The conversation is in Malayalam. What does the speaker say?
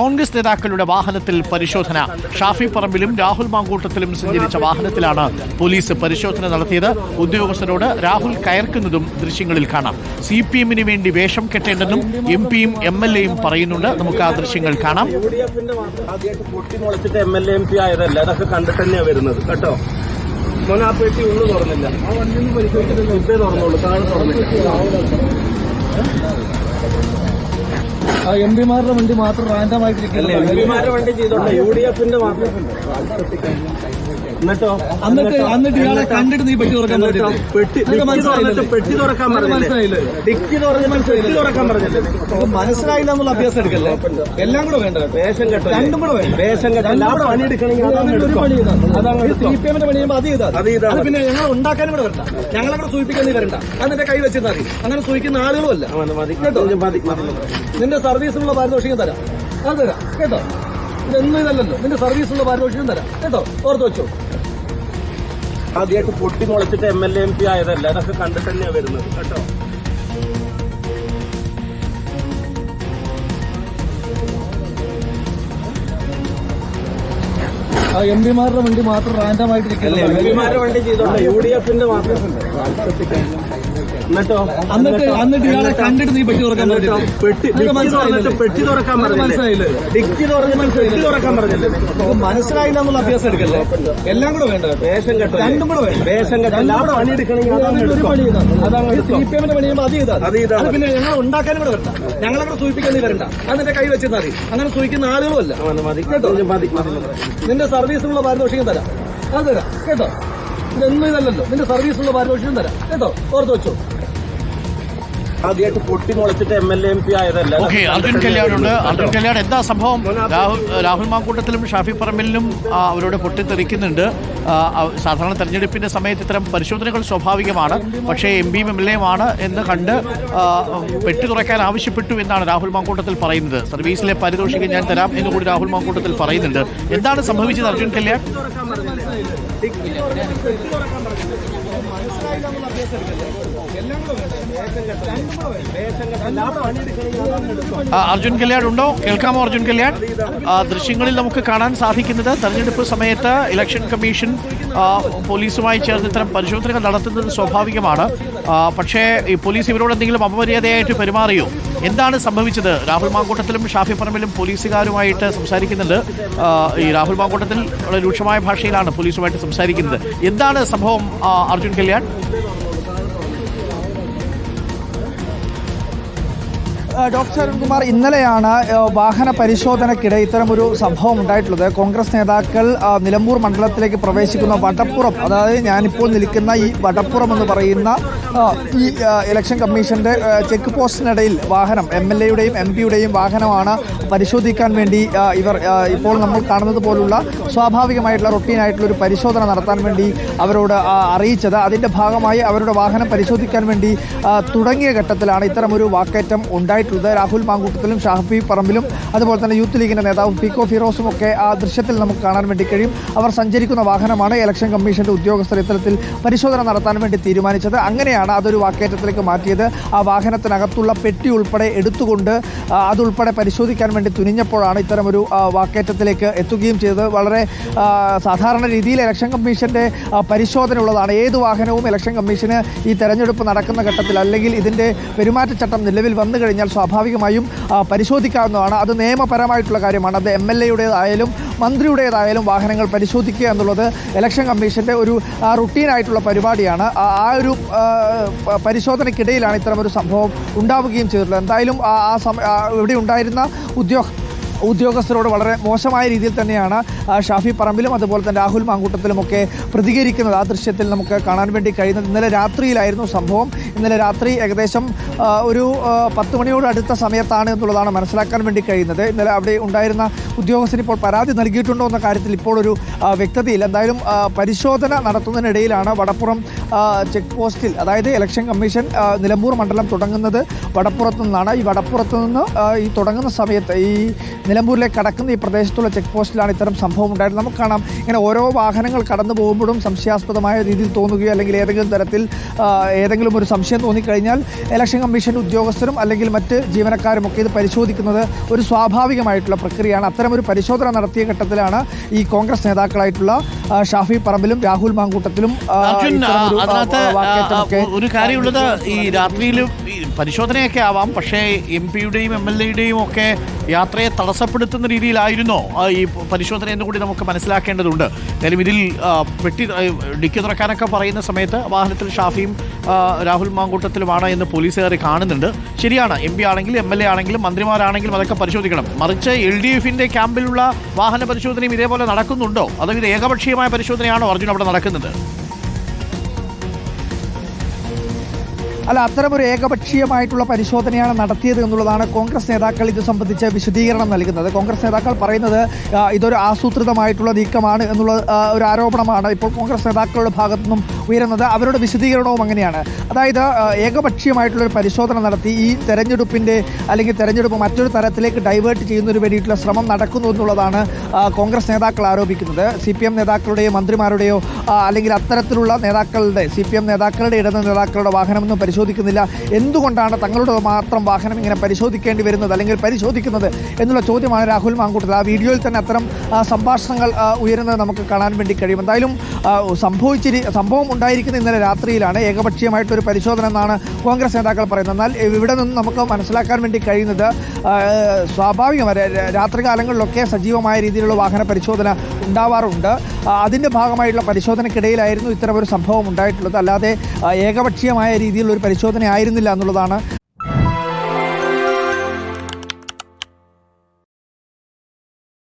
കോൺഗ്രസ് നേതാക്കളുടെ വാഹനത്തിൽ പരിശോധന. ഷാഫി പറമ്പിലും രാഹുൽ മാങ്കൂട്ടത്തിലും സഞ്ചരിച്ച വാഹനത്തിലാണ് പോലീസ് പരിശോധന നടത്തിയത്. ഉദ്യോഗസ്ഥരോട് രാഹുൽ കയർക്കുന്നതും ദൃശ്യങ്ങളിൽ കാണാം. സി പി എമ്മിന് വേണ്ടി വേഷം കെട്ടേണ്ടെന്നും എം പിയും എം എൽ എയും പറയുന്നുണ്ട്. നമുക്ക് ആ ദൃശ്യങ്ങൾ കാണാം. ആയതല്ല. വരുന്നത്. കേട്ടോ? ആ എം പിമാരുടെ വണ്ടി മാത്രം റാൻഡമായിട്ട് യു ഡി എഫിന്റെ മാത്രം. എന്നിട്ടോ? എന്നിട്ട്? എന്നിട്ട് ഇയാളെ കണ്ടിട്ട് നീ പെട്ടി തുറക്കാൻ എന്നിട്ടോ? പെട്ടി തുറക്കാൻ മനസ്സിലായില്ലേ? ഡിക്കി പെട്ടി തുറക്കാൻ പറഞ്ഞില്ലേ? മനസ്സിലായില്ല എന്നുള്ള അഭ്യാസം എടുക്കല്ലേ? എല്ലാം കൂടെ വേണ്ട. വേഷം കെട്ടോ രണ്ടും കൂടെ വേണ്ട? വേഷം കെട്ടോ. പണി എടുക്കണമെങ്കിൽ. സി പി എമ്മിന്റെ പണി ചെയ്യുമ്പോൾ അത് ചെയ്താൽ അത് പിന്നെ ഞങ്ങൾ ഉണ്ടാക്കാനും കൂടെ വരണ്ട. ഞങ്ങളെ കൂടെ സൂചിപ്പിക്കാൻ നീ വരണ്ട. അതിന്റെ കൈ വെച്ചാൽ മതി. അങ്ങനെ സൂചിക്കുന്ന ആളുകളുമല്ല കേട്ടോ? നിന്റെ സർവീസിനുള്ള പാരിതോഷികം തരാം. അത് തരാം. കേട്ടോ? ഇതൊന്നും ഇതല്ലല്ലോ. നിന്റെ സർവീസിനുള്ള പാരിതോഷികം തരാം. കേട്ടോ? ഓർത്ത് വെച്ചോ. ആദ്യമായിട്ട് പൊട്ടി മുളച്ചിട്ട് M L A M P ആയതല്ല. അതൊക്കെ കണ്ടിട്ട് തന്നെയാണ് വരുന്നത്. കേട്ടോ? ആ എം പിമാരുടെ വണ്ടി മാത്രം റാൻഡമായിട്ട് എം പിമാരുടെ വണ്ടി ചെയ്തോ യു ഡി എഫിന്റെ മാത്രം. എന്നിട്ടോ? ഇയാളെ കണ്ടിട്ട് നീ പെട്ടി തുറക്കാൻ? പറ്റില്ല പെട്ടി തുറക്കാൻ മനസ്സിലായില്ലേ? ഡിക്കി തുറന്നിട്ട് പെട്ടി തുറക്കാൻ പറഞ്ഞില്ലേ? മനസ്സിലായില്ല എന്നുള്ള അഭ്യാസം എടുക്കല്ലേ? എല്ലാം കൂടെ വേണ്ട. വേഷം കെട്ടോ. രണ്ടും കൂടെ വേണ്ട? വേഷം കെട്ടല്ല ആ പണി എടുക്കണമെങ്കിൽ ഒരു. പണി ചെയ്താൽ സി പി എമ്മിന്റെ പണി ചെയ്യുമ്പോൾ അത് ചെയ്താൽ അത് ചെയ്താൽ പിന്നെ ഞങ്ങൾ ഉണ്ടാക്കാനും കൂടെ വരണ്ട. ഞങ്ങളങ്ങനെ സൂചിപ്പിക്കാൻ വരണ്ട. അത് നിന്റെ കൈ വെച്ചാൽ മതി. അങ്ങനെ സൂചിക്കുന്ന ആളുകളുമല്ല. കേട്ടോ? നിന്റെ സർവീസിനുള്ള പാരിതോഷികം തരാം. അത് തരാം. കേട്ടോ? ഇതൊന്നും ഇതല്ലല്ലോ. നിന്റെ സർവീസുള്ള പാരിതോഷികം തരാം. കേട്ടോ? ഓർത്ത് വെച്ചോ. ആദ്യമായിട്ട് പൊട്ടി മുളച്ചിട്ട് M L A M P ആയതല്ല. Okay Arjun കല്യാണുണ്ട്. അർജുൻ കല്യാൺ എന്താ സംഭവം? രാഹുൽ രാഹുൽ മാക്കൂട്ടത്തിലും ഷാഫി പറമ്പിലും അവരോട് പൊട്ടിത്തെറിക്കുന്നുണ്ട്. സാധാരണ തെരഞ്ഞെടുപ്പിന്റെ സമയത്ത് ഇത്തരം പരിശോധനകൾ സ്വാഭാവികമാണ്. പക്ഷേ എം പിയും എം എൽ എയുമാണ് എന്ന് കണ്ട് പെട്ടി തുറക്കാൻ ആവശ്യപ്പെട്ടു എന്നാണ് രാഹുൽ മാങ്കൂട്ടത്തിൽ പറയുന്നത്. സർവീസിലെ പാരിതോഷികം ഞാൻ തരാം എന്ന് കൂടി രാഹുൽ മാങ്കൂട്ടത്തിൽ പറയുന്നുണ്ട്. എന്താണ് സംഭവിച്ചത് അർജുൻ കല്യാൺ? അർജുൻ കല്യാൺ ഉണ്ടോ? കേൾക്കാമോ അർജുൻ കല്യാൺ? ദൃശ്യങ്ങളിൽ നമുക്ക് കാണാൻ സാധിക്കുന്നത് തെരഞ്ഞെടുപ്പ് സമയത്ത് ഇലക്ഷൻ കമ്മീഷൻ പോലീസുമായി ചേർന്ന് ഇത്തരം പരിശോധനകൾ നടത്തുന്നത് സ്വാഭാവികമാണ്. പക്ഷേ ഈ പോലീസ് ഇവരോട് എന്തെങ്കിലും അപമര്യാദയായിട്ട് പെരുമാറിയോ? എന്താണ് സംഭവിച്ചത്? രാഹുൽ മാങ്കോട്ടത്തിലും ഷാഫി പറമ്പിലും പോലീസുകാരുമായിട്ട് സംസാരിക്കുന്നുണ്ട് ഈ രാഹുൽ മാങ്കൂട്ടത്തിൽ വളരെ രൂക്ഷമായ ഭാഷയിലാണ് പോലീസുമായിട്ട് സംസാരിക്കുന്നത്. എന്താണ് സംഭവം അർജുൻ കല്യാൺ? ഡോക്ടർ അരുൺകുമാർ ഇന്നലെയാണ് വാഹന പരിശോധനയ്ക്കിടെ ഇത്തരമൊരു സംഭവം ഉണ്ടായിട്ടുള്ളത്. കോൺഗ്രസ് നേതാക്കൾ നിലമ്പൂർ മണ്ഡലത്തിലേക്ക് പ്രവേശിക്കുന്ന വടപ്പുറം അതായത് ഞാനിപ്പോൾ നിൽക്കുന്ന ഈ വടപ്പുറം എന്ന് പറയുന്ന ഈ ഇലക്ഷൻ കമ്മീഷന്റെ ചെക്ക് പോസ്റ്റിനിടയിൽ വാഹനം എം എൽ എയുടെയും എം പിയുടെയും വാഹനമാണ് പരിശോധിക്കാൻ വേണ്ടി ഇവർ ഇപ്പോൾ നമ്മൾ കാണുന്നത് പോലുള്ള സ്വാഭാവികമായിട്ടുള്ള റൊട്ടീനായിട്ടുള്ള ഒരു പരിശോധന നടത്താൻ വേണ്ടി അവരോട് അറിയിച്ചത്. അതിന്റെ ഭാഗമായി അവരുടെ വാഹനം പരിശോധിക്കാൻ വേണ്ടി തുടങ്ങിയ ഘട്ടത്തിലാണ് ഇത്തരമൊരു വാക്കേറ്റം ഉണ്ടായിട്ടുള്ളത്. രാഹുൽ മാങ്കൂട്ടത്തിലും ഷാഫി പറമ്പിലും അതുപോലെ തന്നെ യൂത്ത് ലീഗിന്റെ നേതാവ് പിക്കോ ഫിറോസും ഒക്കെ ആ ദൃശ്യത്തിൽ നമുക്ക് കാണാൻ വേണ്ടി കഴിയും. അവർ സഞ്ചരിക്കുന്ന വാഹനമാണ് ഇലക്ഷൻ കമ്മീഷന്റെ ഉദ്യോഗസ്ഥർ ഇത്തരത്തിൽ പരിശോധന നടത്താൻ വേണ്ടി തീരുമാനിച്ചത്. അങ്ങനെയാണ് അതൊരു വാക്കേറ്റത്തിലേക്ക് മാറ്റിയത്. ആ വാഹനത്തിനകത്തുള്ള പെട്ടി ഉൾപ്പെടെ എടുത്തുകൊണ്ട് അതുൾപ്പെടെ പരിശോധിക്കാൻ വേണ്ടി തുനിഞ്ഞപ്പോഴാണ് ഇത്തരമൊരു വാക്കേറ്റത്തിലേക്ക് എത്തുകയും ചെയ്തത്. വളരെ സാധാരണ രീതിയിൽ ഇലക്ഷൻ കമ്മീഷന്റെ പരിശോധന ഉള്ളതാണ് ഏത് വാഹനവും ഇലക്ഷൻ കമ്മീഷന് ഈ തെരഞ്ഞെടുപ്പ് നടക്കുന്ന ഘട്ടത്തിൽ അല്ലെങ്കിൽ ഇതിന്റെ പെരുമാറ്റച്ചട്ടം നിലവിൽ വന്നു കഴിഞ്ഞാൽ സ്വാഭാവികമായും പരിശോധിക്കാവുന്നതാണ്. അത് നിയമപരമായിട്ടുള്ള കാര്യമാണ്. അത് എം എൽ എയുടേതായാലും മന്ത്രിയുടേതായാലും വാഹനങ്ങൾ പരിശോധിക്കുക എന്നുള്ളത് ഇലക്ഷൻ കമ്മീഷന്റെ ഒരു റുട്ടീനായിട്ടുള്ള പരിപാടിയാണ്. ആ ഒരു പരിശോധനയ്ക്കിടയിലാണ് ഒരു സംഭവം ഉണ്ടാവുകയും ചെയ്തിട്ടുള്ളത്. എന്തായാലും ആ സമയ ഇവിടെ ഉണ്ടായിരുന്ന ഉദ്യോഗ ഉദ്യോഗസ്ഥരോട് വളരെ മോശമായ രീതിയിൽ തന്നെയാണ് ഷാഫി പറമ്പിലും അതുപോലെ തന്നെ രാഹുൽ മാങ്കൂട്ടത്തിലുമൊക്കെ പ്രതികരിക്കുന്നത്. ആ ദൃശ്യത്തിൽ നമുക്ക് കാണാൻ വേണ്ടി കഴിയുന്നത് ഇന്നലെ രാത്രിയിലായിരുന്നു സംഭവം. ഇന്നലെ രാത്രി ഏകദേശം ഒരു പത്ത് മണിയോട് അടുത്ത സമയത്താണ് എന്നുള്ളതാണ് മനസ്സിലാക്കാൻ വേണ്ടി കഴിയുന്നത്. ഇന്നലെ അവിടെ ഉണ്ടായിരുന്ന ഉദ്യോഗസ്ഥന് ഇപ്പോൾ പരാതി നൽകിയിട്ടുണ്ടോ എന്ന കാര്യത്തിൽ ഇപ്പോൾ ഒരു വ്യക്തതയില്ല. എന്തായാലും പരിശോധന നടത്തുന്നതിനിടയിലാണ് വടപ്പുറം ചെക്ക് പോസ്റ്റിൽ അതായത് ഇലക്ഷൻ കമ്മീഷൻ നിലമ്പൂർ മണ്ഡലം തുടങ്ങുന്നത് വടപ്പുറത്തു നിന്നാണ് ഈ വടപ്പുറത്ത് നിന്ന് ഈ തുടങ്ങുന്ന സമയത്ത് ഈ നിലമ്പൂരിലേക്ക് കടക്കുന്ന ഈ പ്രദേശത്തുള്ള ചെക്ക് പോസ്റ്റിലാണ് ഇത്തരം സംഭവം ഉണ്ടായത്. നമുക്ക് കാണാം. ഇങ്ങനെ ഓരോ വാഹനങ്ങൾ കടന്നു പോകുമ്പോഴും സംശയാസ്പദമായ രീതിയിൽ തോന്നുകയോ അല്ലെങ്കിൽ ഏതെങ്കിലും തരത്തിൽ ഏതെങ്കിലും ഒരു സംശയം തോന്നിക്കഴിഞ്ഞാൽ ഇലക്ഷൻ കമ്മീഷൻ ഉദ്യോഗസ്ഥരും അല്ലെങ്കിൽ മറ്റ് ജീവനക്കാരും ഒക്കെ ഇത് പരിശോധിക്കുന്നത് ഒരു സ്വാഭാവികമായിട്ടുള്ള പ്രക്രിയയാണ്. അത്തരമൊരു പരിശോധന നടത്തിയ ഘട്ടത്തിലാണ് ഈ കോൺഗ്രസ് നേതാക്കളായിട്ടുള്ള ഷാഫി പറമ്പിലും രാഹുൽ മാങ്കൂട്ടത്തിലും ഒരു കാര്യമുള്ളത് ഈ രാത്രിയിലും പരിശോധനയൊക്കെ ആവാം. പക്ഷേ എം പിയുടെയും എം എൽ എയുടെയും ഒക്കെ യാത്രയെ തടസ്സപ്പെടുത്തുന്ന രീതിയിലായിരുന്നോ ഈ പരിശോധന എന്ന് കൂടി നമുക്ക് മനസ്സിലാക്കേണ്ടതുണ്ട്. എന്തായാലും ഇതിൽ പെട്ടി ഡിക്കി തുറക്കാനൊക്കെ പറയുന്ന സമയത്ത് വാഹനത്തിൽ ഷാഫിയും രാഹുൽ മാങ്കൂട്ടത്തിലുമാണ് എന്ന് പോലീസുകാർ കാണുന്നുണ്ട്. ശരിയാണ് എം പി ആണെങ്കിലും എം എൽ എ ആണെങ്കിലും മന്ത്രിമാരാണെങ്കിലും അതൊക്കെ പരിശോധിക്കണം. മറിച്ച് എൽ ഡി എഫിന്റെ ക്യാമ്പിലുള്ള വാഹന പരിശോധനയും ഇതേപോലെ നടക്കുന്നുണ്ടോ? അതോ ഇത് ഏകപക്ഷീയമായ പരിശോധനയാണോ അർജുൻ അവിടെ നടക്കുന്നത്? അല്ല അത്തരമൊരു ഏകപക്ഷീയമായിട്ടുള്ള പരിശോധനയാണ് നടത്തിയത് എന്നുള്ളതാണ് കോൺഗ്രസ് നേതാക്കൾ ഇത് സംബന്ധിച്ച് വിശദീകരണം നൽകുന്നത്. കോൺഗ്രസ് നേതാക്കൾ പറയുന്നത് ഇതൊരു ആസൂത്രിതമായിട്ടുള്ള നീക്കമാണ് എന്നുള്ള ഒരു ആരോപണമാണ് ഇപ്പോൾ കോൺഗ്രസ് നേതാക്കളുടെ ഭാഗത്തു നിന്നും ഉയരുന്നത്. അവരുടെ വിശദീകരണവും അങ്ങനെയാണ്. അതായത് ആ, ഏകപക്ഷീയമായിട്ടുള്ള ഒരു പരിശോധന നടത്തി ഈ തെരഞ്ഞെടുപ്പിന്റെ അല്ലെങ്കിൽ തെരഞ്ഞെടുപ്പ് മറ്റൊരു തരത്തിലേക്ക് ഡൈവേർട്ട് ചെയ്യുന്നതിന് വേണ്ടിയിട്ടുള്ള ശ്രമം നടക്കുന്നു എന്നുള്ളതാണ് കോൺഗ്രസ് നേതാക്കൾ ആരോപിക്കുന്നത്. സി പി എം നേതാക്കളുടെയോ മന്ത്രിമാരുടെയോ അല്ലെങ്കിൽ അത്തരത്തിലുള്ള നേതാക്കളുടെ സി പി എം നേതാക്കളുടെ ഇടത് നേതാക്കളുടെ വാഹനമൊന്നും പരിശോധിക്കുന്നില്ല. എന്തുകൊണ്ടാണ് തങ്ങളുടെ മാത്രം വാഹനം ഇങ്ങനെ പരിശോധിക്കേണ്ടി വരുന്നത്? അല്ലെങ്കിൽ പരിശോധിക്കുന്നത് എന്നുള്ള ചോദ്യമാണ് രാഹുൽ മാങ്കൂട്ടത്തിൽ. ആ വീഡിയോയിൽ തന്നെ അത്തരം സംഭാഷണങ്ങൾ ഉയരുന്നത് നമുക്ക് കാണാൻ വേണ്ടി കഴിയും. എന്തായാലും സംഭവിച്ചിരി സംഭവം ഉണ്ടായിരിക്കുന്ന ഇന്നലെ രാത്രിയിലാണ് ഏകപക്ഷീയമായിട്ടൊരു പരിശോധന എന്നാണ് കോൺഗ്രസ് നേതാക്കൾ പറയുന്നത്. എന്നാൽ ഇവിടെ നിന്ന് നമുക്ക് മനസ്സിലാക്കാൻ വേണ്ടി കഴിയുന്നത് സ്വാഭാവികമായി രാത്രികാലങ്ങളിലൊക്കെ സജീവമായ രീതിയിലുള്ള വാഹന പരിശോധന ഉണ്ടാവാറുണ്ട്. അതിന്റെ ഭാഗമായിട്ടുള്ള പരിശോധനയ്ക്കിടയിലായിരുന്നു ഇത്തരമൊരു സംഭവം ഉണ്ടായിട്ടുള്ളത്. അല്ലാതെ ഏകപക്ഷീയമായ രീതിയിലുള്ള ഒരു പരിശോധന ആയിരുന്നില്ല എന്നുള്ളതാണ്